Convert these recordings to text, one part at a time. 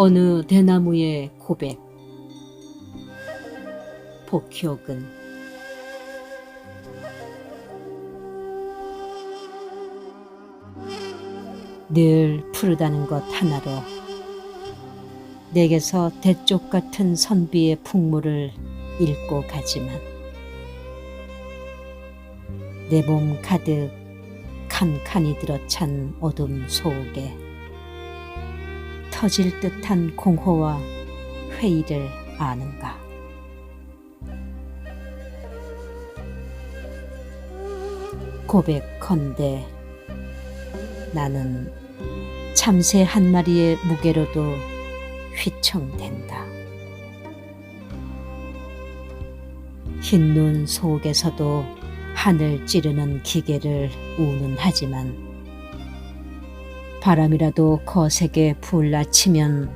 어느 대나무의 고백. 복효근 늘 푸르다는 것 하나로 내게서 대쪽 같은 선비의 풍물을 잃고 가지만 내 몸 가득 칸칸이 들어찬 어둠 속에 터질 듯한 공허와 회의를 아는가. 고백컨대 나는 참새 한 마리의 무게로도 휘청댄다. 흰 눈 속에서도 하늘 찌르는 기계를 운운하지만 바람이라도 거세게 불나치면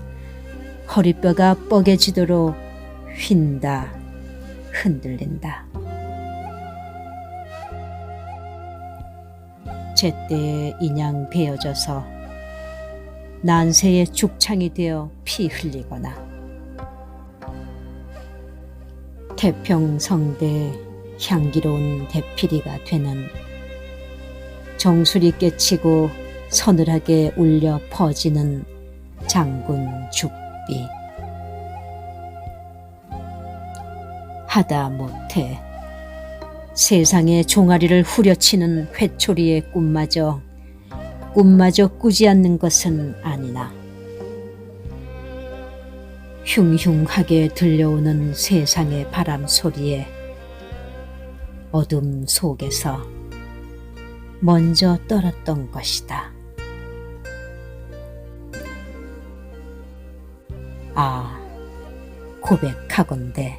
허리뼈가 뻐개지도록 휜다 흔들린다. 제때에 인양 베어져서 난세의 죽창이 되어 피 흘리거나 태평성대 향기로운 대피리가 되는 정수리 깨치고 서늘하게 울려 퍼지는 장군 죽비 하다 못해 세상의 종아리를 후려치는 회초리의 꿈마저 꿈마저 꾸지 않는 것은 아니나 흉흉하게 들려오는 세상의 바람 소리에 어둠 속에서 먼저 떨었던 것이다. 아, 고백하건대.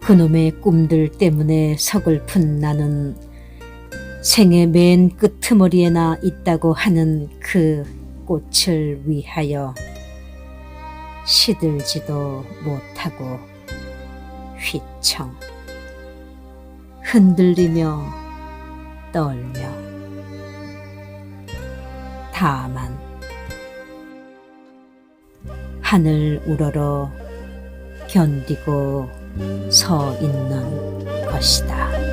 그놈의 꿈들 때문에 서글픈 나는 생의 맨 끄트머리에나 있다고 하는 그 꽃을 위하여 시들지도 못하고 휘청 흔들리며 떨며 다만 하늘 우러러 견디고 서 있는 것이다.